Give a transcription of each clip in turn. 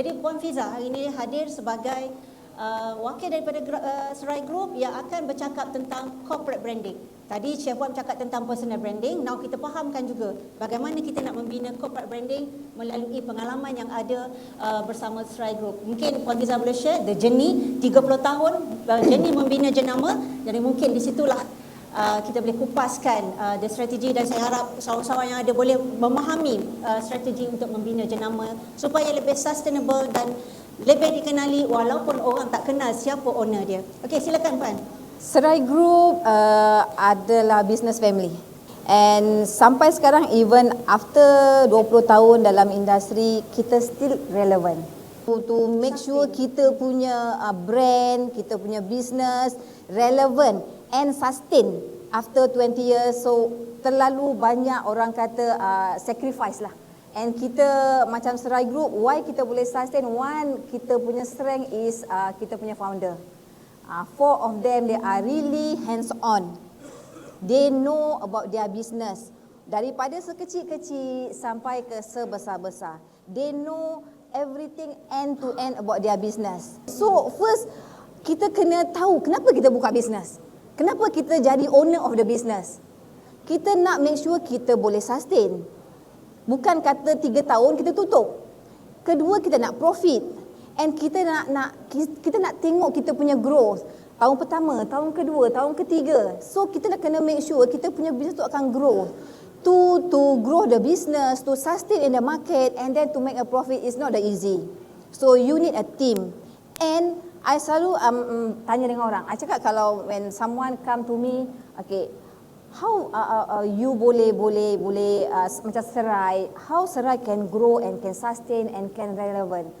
Jadi Puan Fiza hari ini hadir sebagai uh, wakil daripada uh, Serai Group yang akan bercakap tentang corporate branding. Tadi Chef Puan cakap tentang personal branding, now kita fahamkan juga bagaimana kita nak membina corporate branding melalui pengalaman yang ada uh, bersama Serai Group. Mungkin Puan Fiza boleh share the journey 30 tahun uh, journey membina jenama. Jadi mungkin di situlah Uh, kita boleh kupaskan uh, the strategi dan saya harap sawan-sawan yang ada boleh memahami uh, strategi untuk membina jenama supaya lebih sustainable dan lebih dikenali walaupun orang tak kenal siapa owner dia. Okey, silakan Puan. Serai Group uh, adalah business family. And sampai sekarang even after 20 tahun dalam industri kita still relevant. To, to make sure kita punya uh, brand, kita punya business relevant and sustain after 20 years. So terlalu banyak orang kata uh, sacrifice lah. And kita macam Serai Group, why kita boleh sustain? One, kita punya strength is uh, kita punya founder. Uh, four of them, they are really hands-on. They know about their business. Daripada sekecil-kecil sampai ke sebesar-besar. They know everything end to end about their business. So first, kita kena tahu kenapa kita buka business. Kenapa kita jadi owner of the business? Kita nak make sure kita boleh sustain. Bukan kata tiga tahun kita tutup. Kedua kita nak profit. And kita nak nak kita nak tengok kita punya growth. Tahun pertama, tahun kedua, tahun ketiga. So kita nak kena make sure kita punya business tu akan grow. To to grow the business, to sustain in the market and then to make a profit is not that easy. So you need a team. And I selalu um, um, tanya dengan orang. I cakap kalau when someone come to me, okay, how uh, uh, uh, you boleh boleh boleh uh, macam serai, how serai can grow and can sustain and can relevant.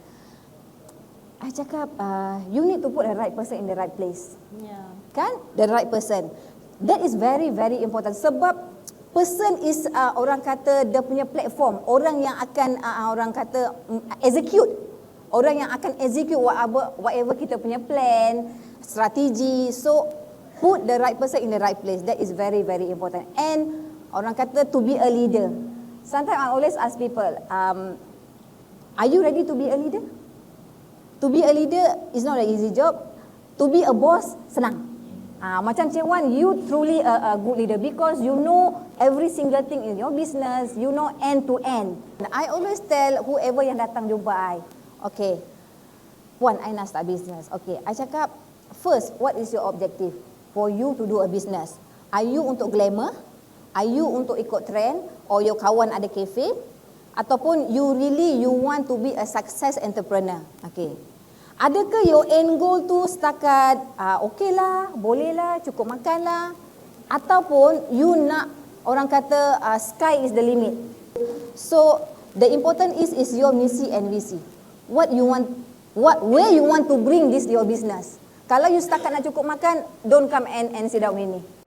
I cakap uh, you need to put the right person in the right place. Yeah. Kan? The right person. That is very very important sebab person is uh, orang kata dia punya platform, orang yang akan uh, orang kata um, execute orang yang akan execute whatever, whatever kita punya plan, strategi. So put the right person in the right place. That is very very important. And orang kata to be a leader. Sometimes I always ask people, um, are you ready to be a leader? To be a leader is not an easy job. To be a boss senang. Uh, macam Cik Wan, you truly a, a good leader because you know every single thing in your business, you know end to end. I always tell whoever yang datang jumpa I, Okay. Puan, I nak start business. Okay. I cakap, first, what is your objective for you to do a business? Are you untuk glamour? Are you untuk ikut trend? Or your kawan ada cafe? Ataupun you really you want to be a success entrepreneur? Okay. Adakah your end goal tu setakat uh, okay lah, boleh lah, cukup makan lah? Ataupun you nak orang kata uh, sky is the limit? So the important is is your misi and visi what you want what where you want to bring this your business. Kalau you setakat nak cukup makan don't come and and sit down ini